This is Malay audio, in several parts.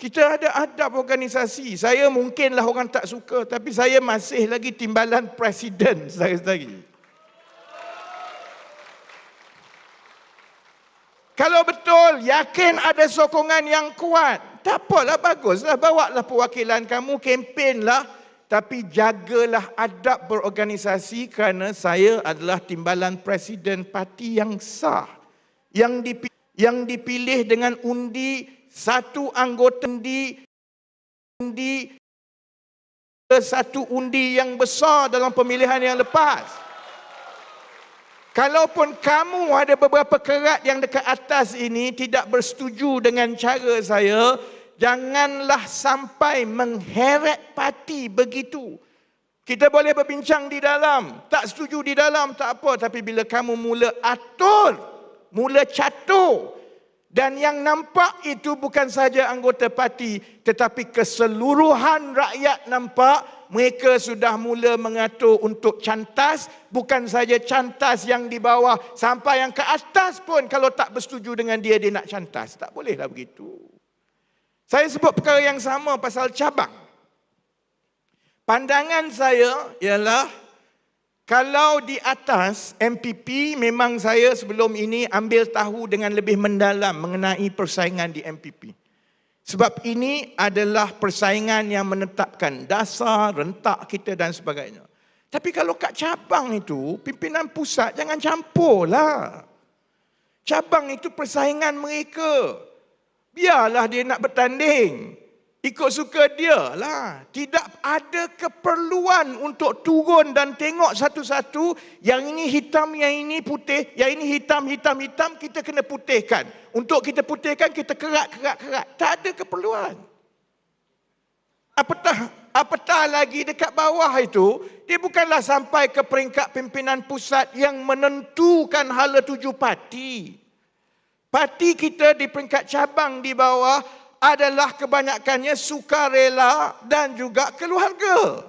Kita ada adab organisasi. Saya mungkinlah orang tak suka tapi saya masih lagi timbalan presiden saudara-saudari. Kalau betul yakin ada sokongan yang kuat, tak apalah baguslah bawalah perwakilan kamu kempenlah tapi jagalah adab berorganisasi kerana saya adalah timbalan presiden parti yang sah yang dipilih, yang dipilih dengan undi satu anggota undi undi satu undi yang besar dalam pemilihan yang lepas. Kalaupun kamu ada beberapa kerat yang dekat atas ini tidak bersetuju dengan cara saya, janganlah sampai mengheret parti begitu. Kita boleh berbincang di dalam, tak setuju di dalam tak apa tapi bila kamu mula atur, mula catur, dan yang nampak itu bukan saja anggota parti tetapi keseluruhan rakyat nampak mereka sudah mula mengatur untuk cantas. Bukan saja cantas yang di bawah sampai yang ke atas pun kalau tak bersetuju dengan dia dia nak cantas. Tak bolehlah begitu. Saya sebut perkara yang sama pasal cabang. Pandangan saya ialah kalau di atas MPP memang saya sebelum ini ambil tahu dengan lebih mendalam mengenai persaingan di MPP. Sebab ini adalah persaingan yang menetapkan dasar, rentak kita dan sebagainya. Tapi kalau kat cabang itu, pimpinan pusat jangan campurlah. Cabang itu persaingan mereka. Biarlah dia nak bertanding. Ikut suka dia lah. Tidak ada keperluan untuk turun dan tengok satu-satu. Yang ini hitam, yang ini putih. Yang ini hitam, hitam, hitam. Kita kena putihkan. Untuk kita putihkan, kita kerak, kerak, kerak. Tak ada keperluan. Apatah, apatah lagi dekat bawah itu, dia bukanlah sampai ke peringkat pimpinan pusat yang menentukan hala tuju parti. Parti kita di peringkat cabang di bawah adalah kebanyakannya sukarela dan juga keluarga.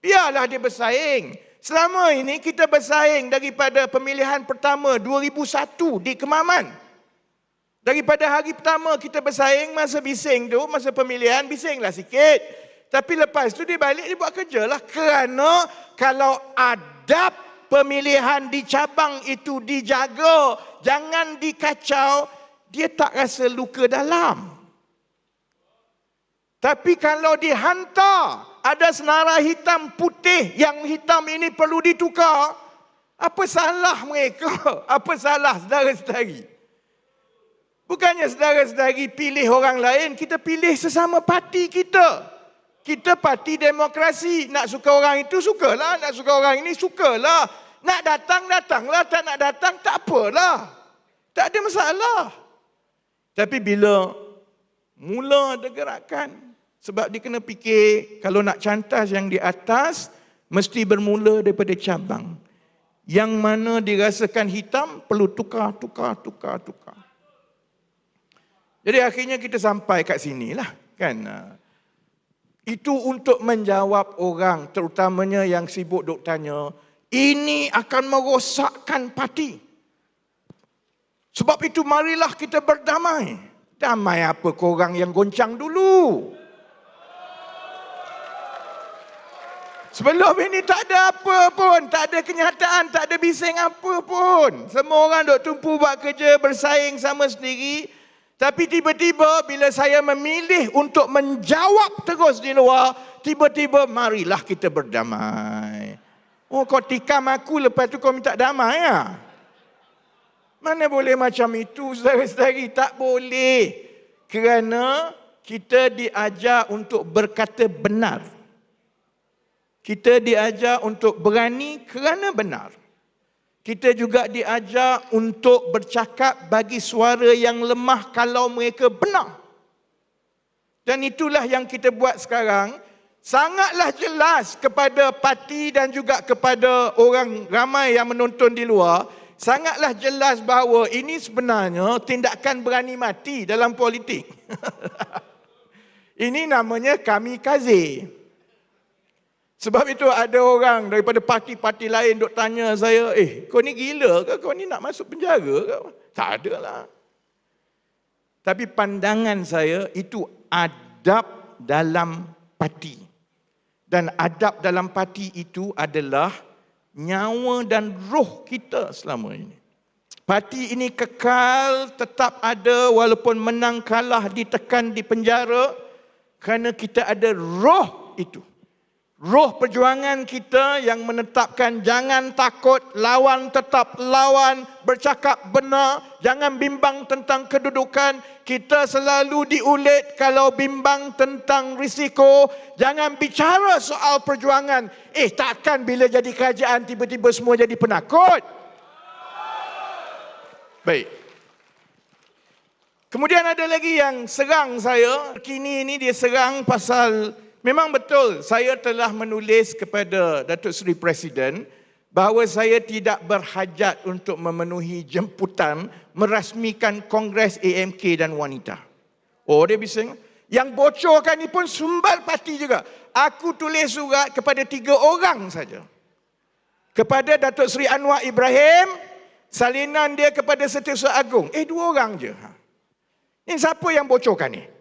Biarlah dia bersaing. Selama ini kita bersaing daripada pemilihan pertama 2001 di Kemaman. Daripada hari pertama kita bersaing masa bising tu, masa pemilihan bisinglah sikit. Tapi lepas tu dia balik dia buat kerja lah. Kerana kalau adab pemilihan di cabang itu dijaga, jangan dikacau, dia tak rasa luka dalam. Tapi kalau dihantar ada senara hitam putih yang hitam ini perlu ditukar, apa salah mereka? Apa salah saudara-saudari? Bukannya saudara-saudari pilih orang lain, kita pilih sesama parti kita. Kita parti demokrasi. Nak suka orang itu, sukalah. Nak suka orang ini, sukalah. Nak datang, datanglah. Tak nak datang, tak apalah. Tak ada masalah. Tapi bila mula ada gerakan, sebab dia kena fikir kalau nak cantas yang di atas mesti bermula daripada cabang. Yang mana dirasakan hitam perlu tukar, tukar, tukar, tukar. Jadi akhirnya kita sampai kat sinilah kan. Itu untuk menjawab orang terutamanya yang sibuk duk tanya, ini akan merosakkan parti. Sebab itu marilah kita berdamai. Damai apa korang yang goncang dulu? Sebelum ini tak ada apa pun, tak ada kenyataan, tak ada bising apa pun. Semua orang duk tumpu buat kerja, bersaing sama sendiri. Tapi tiba-tiba bila saya memilih untuk menjawab terus di luar, tiba-tiba marilah kita berdamai. Oh kau tikam aku lepas tu kau minta damai ya? Mana boleh macam itu saudara-saudari? Tak boleh. Kerana kita diajar untuk berkata benar. Kita diajar untuk berani kerana benar. Kita juga diajar untuk bercakap bagi suara yang lemah kalau mereka benar. Dan itulah yang kita buat sekarang. Sangatlah jelas kepada parti dan juga kepada orang ramai yang menonton di luar. Sangatlah jelas bahawa ini sebenarnya tindakan berani mati dalam politik. ini namanya kami kazi. Sebab itu ada orang daripada parti-parti lain duk tanya saya, eh kau ni gila ke? Kau ni nak masuk penjara ke? Tak ada lah. Tapi pandangan saya itu adab dalam parti. Dan adab dalam parti itu adalah nyawa dan roh kita selama ini. Parti ini kekal tetap ada walaupun menang kalah ditekan di penjara kerana kita ada roh itu. Roh perjuangan kita yang menetapkan jangan takut, lawan tetap lawan, bercakap benar, jangan bimbang tentang kedudukan. Kita selalu diulit kalau bimbang tentang risiko. Jangan bicara soal perjuangan. Eh takkan bila jadi kerajaan tiba-tiba semua jadi penakut. Baik. Kemudian ada lagi yang serang saya. Kini ini dia serang pasal Memang betul saya telah menulis kepada Datuk Seri Presiden bahawa saya tidak berhajat untuk memenuhi jemputan merasmikan Kongres AMK dan wanita. Oh dia bisa yang bocorkan ni pun sumber parti juga. Aku tulis surat kepada tiga orang saja. Kepada Datuk Seri Anwar Ibrahim, salinan dia kepada Setiausaha Agung. Eh dua orang je. Ha. Ini siapa yang bocorkan ni?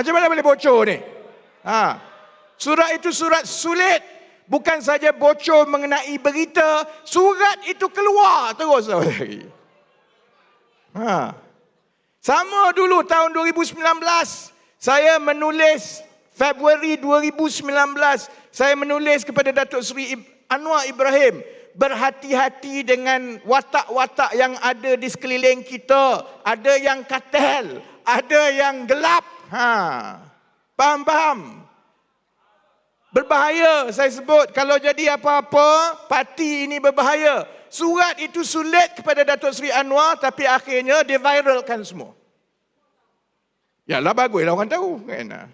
Macam mana boleh bocor ni? Ha. Surat itu surat sulit. Bukan saja bocor mengenai berita, surat itu keluar terus. Ha. Sama dulu tahun 2019, saya menulis Februari 2019, saya menulis kepada Datuk Seri Anwar Ibrahim, berhati-hati dengan watak-watak yang ada di sekeliling kita. Ada yang katel, ada yang gelap, Ha. Paham, paham. Berbahaya saya sebut kalau jadi apa-apa parti ini berbahaya. Surat itu sulit kepada Datuk Seri Anwar tapi akhirnya dia viralkan semua. Yalah baguslah orang tahu kan.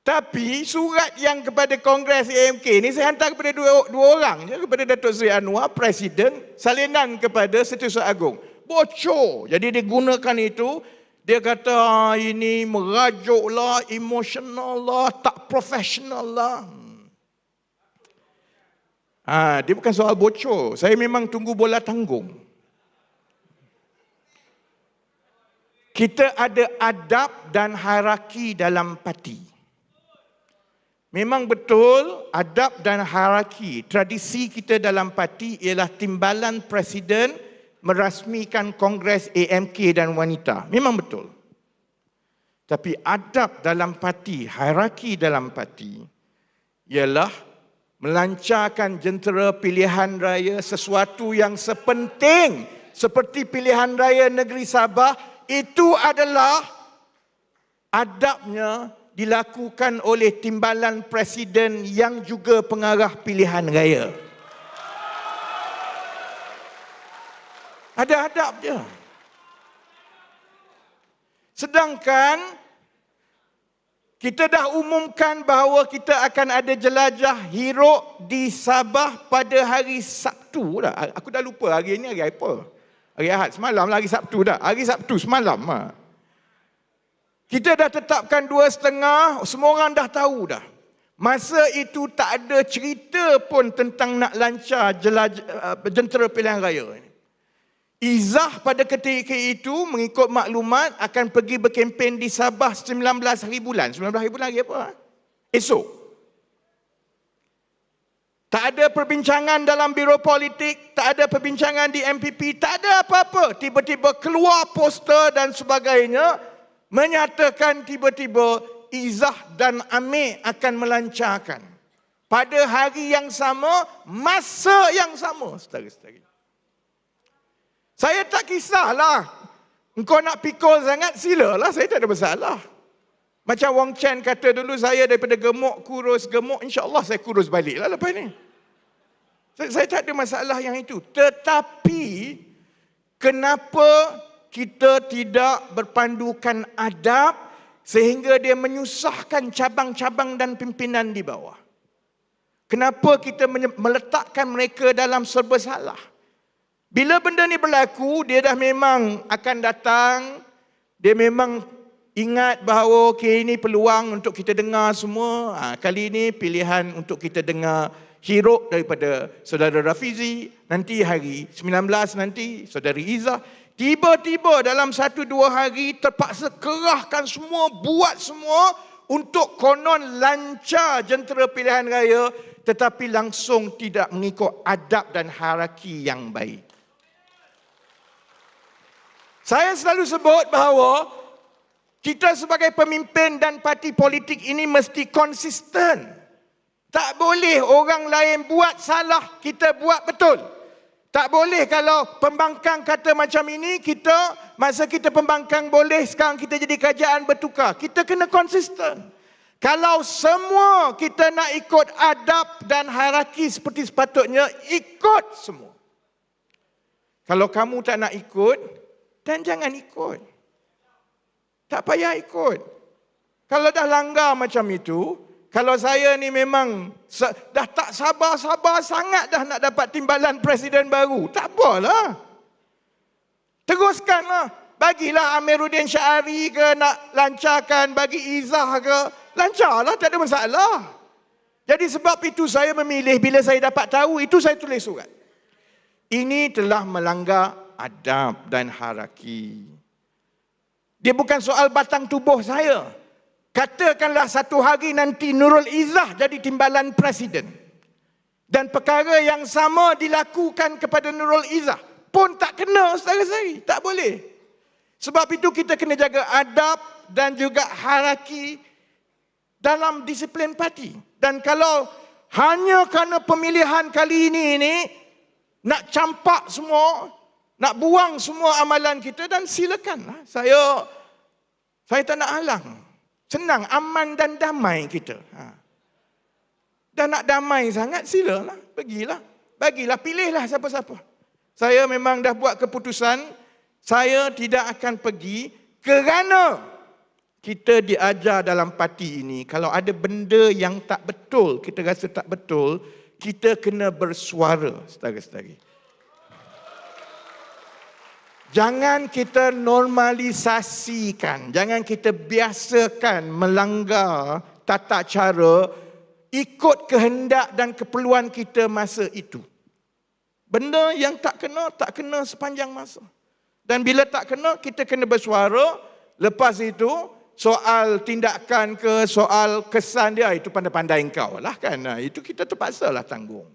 Tapi surat yang kepada Kongres AMK ni saya hantar kepada dua, dua orang je kepada Datuk Seri Anwar presiden salinan kepada Setiausaha Agung. Bocor. Jadi dia gunakan itu dia kata ah, ini merajuk lah, emosional lah, tak profesional lah. Ha, dia bukan soal bocor. Saya memang tunggu bola tanggung. Kita ada adab dan hierarki dalam parti. Memang betul adab dan hierarki, tradisi kita dalam parti ialah timbalan presiden merasmikan Kongres AMK dan wanita. Memang betul. Tapi adab dalam parti, hierarki dalam parti ialah melancarkan jentera pilihan raya sesuatu yang sepenting seperti pilihan raya negeri Sabah itu adalah adabnya dilakukan oleh timbalan presiden yang juga pengarah pilihan raya. Ada adab dia. Sedangkan kita dah umumkan bahawa kita akan ada jelajah hero di Sabah pada hari Sabtu dah. Aku dah lupa hari ini hari apa. Hari Ahad semalam lah hari Sabtu dah. Hari Sabtu semalam. Ha. Kita dah tetapkan dua setengah, semua orang dah tahu dah. Masa itu tak ada cerita pun tentang nak lancar jelajah, uh, jentera pilihan raya ini. Izah pada ketika itu mengikut maklumat akan pergi berkempen di Sabah 19 hari bulan. 19 hari bulan lagi apa? Esok. Tak ada perbincangan dalam biro politik, tak ada perbincangan di MPP, tak ada apa-apa. Tiba-tiba keluar poster dan sebagainya menyatakan tiba-tiba Izah dan Amir akan melancarkan. Pada hari yang sama, masa yang sama. Setara-setara. Saya tak kisahlah. Engkau nak pikul sangat, silalah. Saya tak ada masalah. Macam Wong Chen kata dulu, saya daripada gemuk, kurus, gemuk. InsyaAllah saya kurus balik lah lepas ni. Saya, saya tak ada masalah yang itu. Tetapi, kenapa kita tidak berpandukan adab sehingga dia menyusahkan cabang-cabang dan pimpinan di bawah? Kenapa kita meletakkan mereka dalam serba salah? Bila benda ni berlaku, dia dah memang akan datang. Dia memang ingat bahawa okay, ini peluang untuk kita dengar semua. Ha, kali ini pilihan untuk kita dengar Hero daripada saudara Rafizi, nanti hari 19 nanti saudari Izzah. Tiba-tiba dalam satu dua hari terpaksa kerahkan semua, buat semua untuk konon lancar jentera pilihan raya tetapi langsung tidak mengikut adab dan hierarki yang baik. Saya selalu sebut bahawa kita sebagai pemimpin dan parti politik ini mesti konsisten. Tak boleh orang lain buat salah, kita buat betul. Tak boleh kalau pembangkang kata macam ini, kita masa kita pembangkang boleh, sekarang kita jadi kerajaan bertukar. Kita kena konsisten. Kalau semua kita nak ikut adab dan hierarki seperti sepatutnya, ikut semua. Kalau kamu tak nak ikut, dan jangan ikut. Tak payah ikut. Kalau dah langgar macam itu, kalau saya ni memang dah tak sabar-sabar sangat dah nak dapat timbalan presiden baru, tak apalah. Teruskanlah. Bagilah Amiruddin Syari ke nak lancarkan, bagi Izah ke. Lancarlah, tak ada masalah. Jadi sebab itu saya memilih bila saya dapat tahu, itu saya tulis surat. Ini telah melanggar adab dan haraki. Dia bukan soal batang tubuh saya. Katakanlah satu hari nanti Nurul Izzah jadi timbalan presiden. Dan perkara yang sama dilakukan kepada Nurul Izzah. Pun tak kena secara sehari. Tak boleh. Sebab itu kita kena jaga adab dan juga haraki dalam disiplin parti. Dan kalau hanya kerana pemilihan kali ini ini nak campak semua, nak buang semua amalan kita dan silakanlah. Saya saya tak nak halang. Senang, aman dan damai kita. Ha. Dan nak damai sangat, silalah. Pergilah. Bagilah, pilihlah siapa-siapa. Saya memang dah buat keputusan, saya tidak akan pergi kerana kita diajar dalam parti ini, kalau ada benda yang tak betul, kita rasa tak betul, kita kena bersuara, setara-setara. Jangan kita normalisasikan, jangan kita biasakan melanggar tata cara ikut kehendak dan keperluan kita masa itu. Benda yang tak kena, tak kena sepanjang masa. Dan bila tak kena, kita kena bersuara. Lepas itu, soal tindakan ke, soal kesan dia, itu pandai-pandai engkau lah kan. Itu kita terpaksa lah tanggung.